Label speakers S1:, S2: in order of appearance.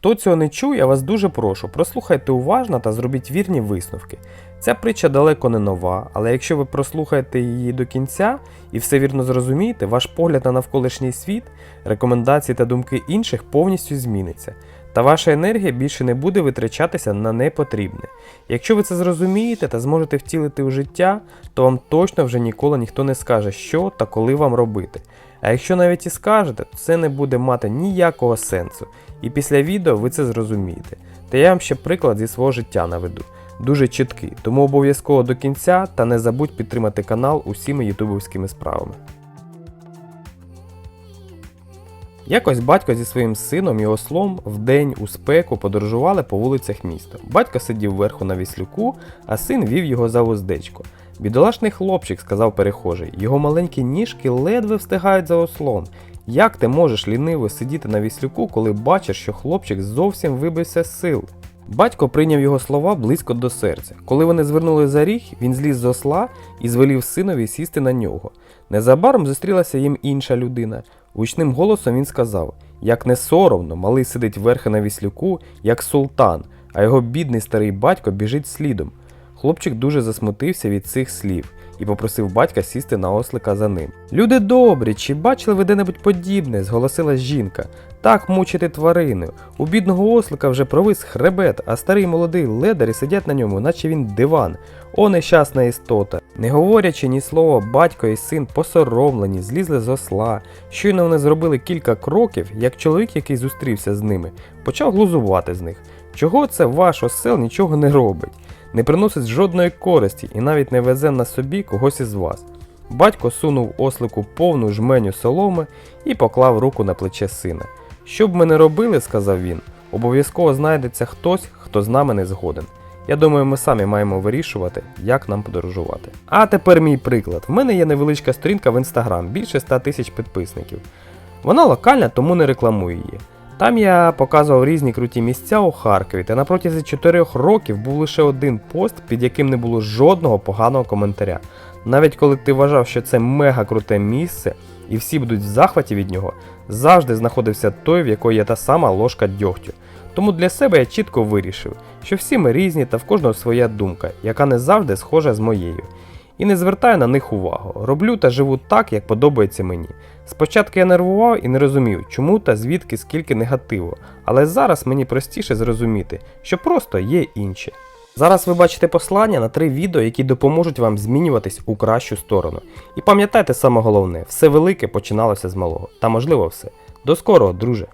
S1: Хто цього не чув, я вас дуже прошу, прослухайте уважно та зробіть вірні висновки. Ця притча далеко не нова, але якщо ви прослухаєте її до кінця і все вірно зрозумієте, ваш погляд на навколишній світ, рекомендації та думки інших повністю зміниться. Та ваша енергія більше не буде витрачатися на непотрібне. Якщо ви це зрозумієте та зможете втілити у життя, то вам точно вже ніколи ніхто не скаже, що та коли вам робити. А якщо навіть і скажете, то це не буде мати ніякого сенсу. І після відео ви це зрозумієте. Та я вам ще приклад зі свого життя наведу. Дуже чіткий, тому обов'язково до кінця та не забудь підтримати канал усіми ютубовськими справами. Якось батько зі своїм сином і ослом вдень у спеку подорожували по вулицях міста. Батько сидів вверху на віслюку, а син вів його за вуздечко. Бідолашний хлопчик, сказав перехожий, його маленькі ніжки ледве встигають за ослом. Як ти можеш ліниво сидіти на віслюку, коли бачиш, що хлопчик зовсім вибився з сил? Батько прийняв його слова близько до серця. Коли вони звернули за ріг, він зліз з осла і звелів синові сісти на нього. Незабаром зустрілася їм інша людина. Гучним голосом він сказав: Як не соромно, малий сидить верхи на віслюку, як султан, а його бідний старий батько біжить слідом. Хлопчик дуже засмутився від цих слів і попросив батька сісти на ослика за ним. Люди добрі, чи бачили ви де-небудь подібне? зголосила жінка. Так мучити тварину. У бідного ослика вже провис хребет, а старий молодий ледарі сидять на ньому, наче він диван. О, нещасна істота. Не говорячи ні слова, батько і син посоромлені, злізли з осла. Щойно вони зробили кілька кроків, як чоловік, який зустрівся з ними, почав глузувати з них. Чого це ваш осел нічого не робить? Не приносить жодної користі і навіть не везе на собі когось із вас. Батько сунув ослику повну жменю соломи і поклав руку на плече сина. Що б ми не робили, сказав він, обов'язково знайдеться хтось, хто з нами не згоден. Я думаю, ми самі маємо вирішувати, як нам подорожувати. А тепер мій приклад. В мене є невеличка сторінка в інстаграм, більше 100 тисяч підписників. Вона локальна, тому не рекламую її. Там я показував різні круті місця у Харкові, та на протязі 4 років був лише один пост, під яким не було жодного поганого коментаря. Навіть коли ти вважав, що це мега круте місце, і всі будуть в захваті від нього, завжди знаходився той, в якої є та сама ложка дьогтю. Тому для себе я чітко вирішив, що всі ми різні та в кожного своя думка, яка не завжди схожа з моєю. І не звертаю на них увагу. Роблю та живу так, як подобається мені. Спочатку я нервував і не розумів, чому та звідки скільки негативу, але зараз мені простіше зрозуміти, що просто є інші. Зараз ви бачите послання на три відео, які допоможуть вам змінюватись у кращу сторону. І пам'ятайте саме головне, все велике починалося з малого, та можливо все. До скорого, друже!